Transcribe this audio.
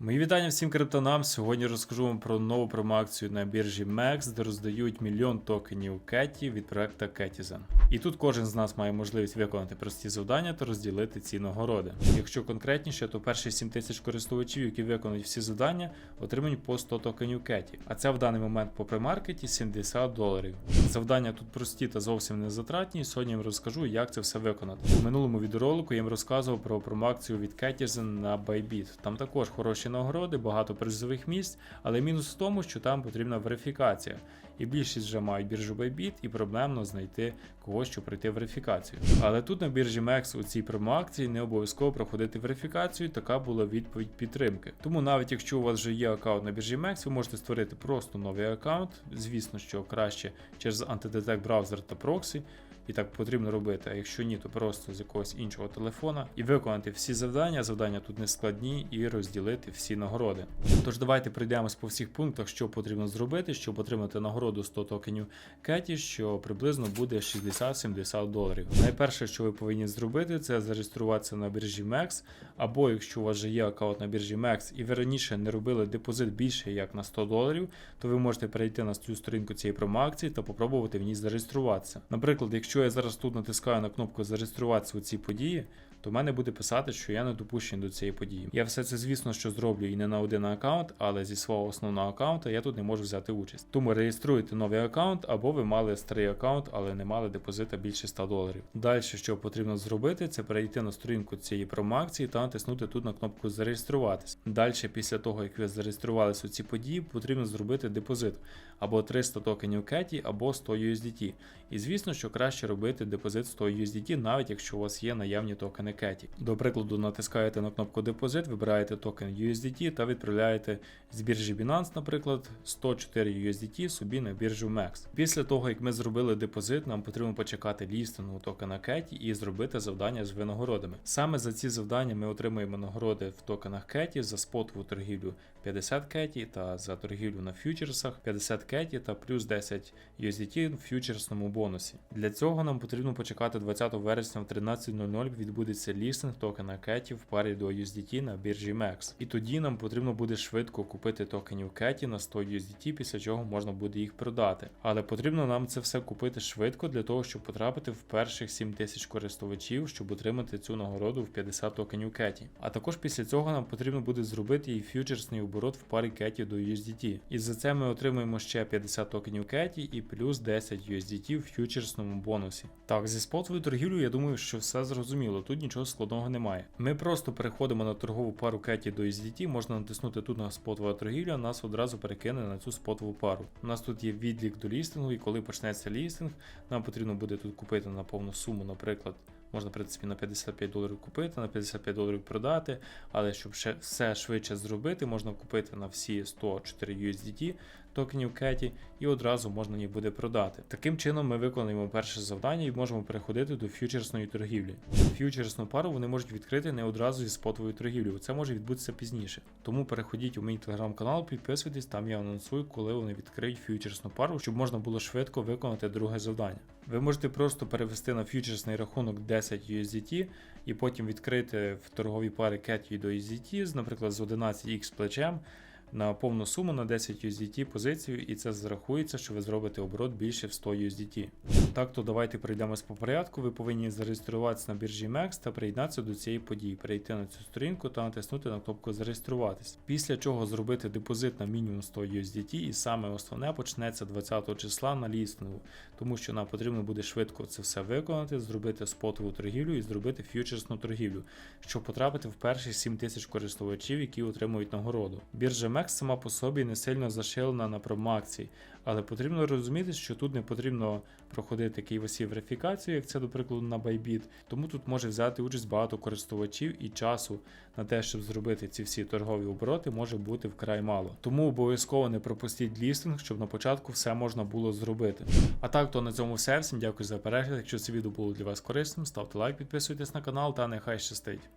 Мої вітання всім криптонам. Сьогодні розкажу вам про нову промоакцію на біржі MEX, де роздають мільйон токенів Кеті від проекту Ketizen. І тут кожен з нас має можливість виконати прості завдання та розділити ці нагороди. Якщо конкретніше, то перші 7 тисяч користувачів, які виконують всі завдання, отримують по 100 токенів Кеті. А це в даний момент по премаркеті 70 доларів. Завдання тут прості та зовсім не затратні. Сьогодні вам розкажу, як це все виконати. У минулому відеоролику я вам розказував про промоакцію від Ketizen на Bybit. Там також хороші нагороди, багато призових місць, але мінус в тому, що там потрібна верифікація. І більшість вже мають біржу Bybit і проблемно знайти когось, щоб пройти верифікацію. Але тут на біржі MEX у цій промоакції не обов'язково проходити верифікацію, така була відповідь підтримки. Тому навіть якщо у вас вже є аккаунт на біржі MEX, ви можете створити просто новий аккаунт. Звісно, що краще через антидетект браузер та проксі. І так потрібно робити. А якщо ні, то просто з якогось іншого телефона і виконати всі завдання. Завдання тут не складні, і розділити всі нагороди. Тож давайте пройдемось по всіх пунктах, що потрібно зробити, щоб отримати нагороду 100 токенів Кеті, що приблизно буде 60-70 доларів. Найперше, що ви повинні зробити, це зареєструватися на біржі MEX, або якщо у вас вже є аккаунт на біржі MEX і ви раніше не робили депозит більше як на 100 доларів, то ви можете перейти на цю сторінку цієї промоакції та попробувати в ній зареєструватися. Наприклад, якщо я зараз тут натискаю на кнопку зареєструватися у цій події, то в мене буде писати, що я не допущений до цієї події. Я все це, звісно, що зроблю і не на один аккаунт, але зі свого основного аккаунта я тут не можу взяти участь. Тому реєструйте новий аккаунт, або ви мали старий аккаунт, але не мали депозита більше 100 доларів. Далі, що потрібно зробити, це перейти на сторінку цієї промоакції та натиснути тут на кнопку зареєструватись. Далі, після того, як ви зареєструвалися у ці події, потрібно зробити депозит або 300 токенів Кеті, або 100 USDT. І звісно, що краще робити депозит 100 USDT, навіть якщо у вас є наявні токени Кеті. До прикладу, натискаєте на кнопку депозит, вибираєте токен USDT та відправляєте з біржі Binance, наприклад, 104 USDT собі на біржу MEX. Після того, як ми зробили депозит, нам потрібно почекати лістингу токена Кеті і зробити завдання з винагородами. Саме за ці завдання ми отримуємо нагороди в токенах Кеті за спотову торгівлю 50 Кеті та за торгівлю на фьючерсах 50 Кеті та плюс 10 USDT в фьючерсному бонусі. Для цього нам потрібно почекати 20 вересня в 13.00 відбудеться лістинг токена Кеті в парі до USDT на біржі MEX. І тоді нам потрібно буде швидко купити токенів Кеті на 100 USDT, після чого можна буде їх продати. Але потрібно нам це все купити швидко для того, щоб потрапити в перших 7 тисяч користувачів, щоб отримати цю нагороду в 50 токенів Кеті. А також після цього нам потрібно буде зробити і фьючерсний оборот в парі Кеті до USDT. І за це ми отримуємо ще 50 токенів Кеті і плюс 10 USDT в фьючерсному бонусі. Так, зі спотовою торгівлею я думаю, що все зрозуміло, тут нічого складного немає. Ми просто переходимо на торгову пару Кеті до USDT, можна натиснути тут на спотова торгівля, нас одразу перекине на цю спотову пару. У нас тут є відлік до лістингу, і коли почнеться лістинг, нам потрібно буде тут купити на повну суму, наприклад. Можна, в принципі, на 55 доларів купити, на 55 доларів продати, але щоб ще все швидше зробити, можна купити на всі 104 USDT токенів Кеті і одразу можна їх буде продати. Таким чином ми виконуємо перше завдання і можемо переходити до фьючерсної торгівлі. Фьючерсну пару вони можуть відкрити не одразу зі спотовою торгівлею. Це може відбутися пізніше. Тому переходіть у мій телеграм-канал, підписуйтесь, там я анонсую, коли вони відкриють фьючерсну пару, щоб можна було швидко виконати друге завдання. Ви можете просто перевести на фьючерсний рахунок 10 USDT і потім відкрити в торговій парі Кеті до USDT, наприклад, з 11x плечем на повну суму на 10 USDT позицію, і це зарахується, що ви зробите оборот більше в 100 USDT. Так, то давайте пройдемось по порядку. Ви повинні зареєструватися на біржі MEX та приєднатися до цієї події, перейти на цю сторінку та натиснути на кнопку Зареєструватись. Після чого зробити депозит на мінімум 100 USDT, і саме основне почнеться 20 числа на лістингу, тому що нам потрібно буде швидко це все виконати, зробити спотову торгівлю і зробити фьючерсну торгівлю, щоб потрапити в перші 7 тисяч користувачів, які отримують нагороду. Біржа MEX сама по собі не сильно зашилена на промоакції, але потрібно розуміти, що тут не потрібно проходити KYC верифікацію, як це, до прикладу, на Bybit, тому тут може взяти участь багато користувачів і часу на те, щоб зробити ці всі торгові обороти, може бути вкрай мало. Тому обов'язково не пропустіть лістинг, щоб на початку все можна було зробити. А так, то на цьому все. Всім дякую за перегляд. Якщо це відео було для вас корисним, ставте лайк, підписуйтесь на канал та нехай щастить.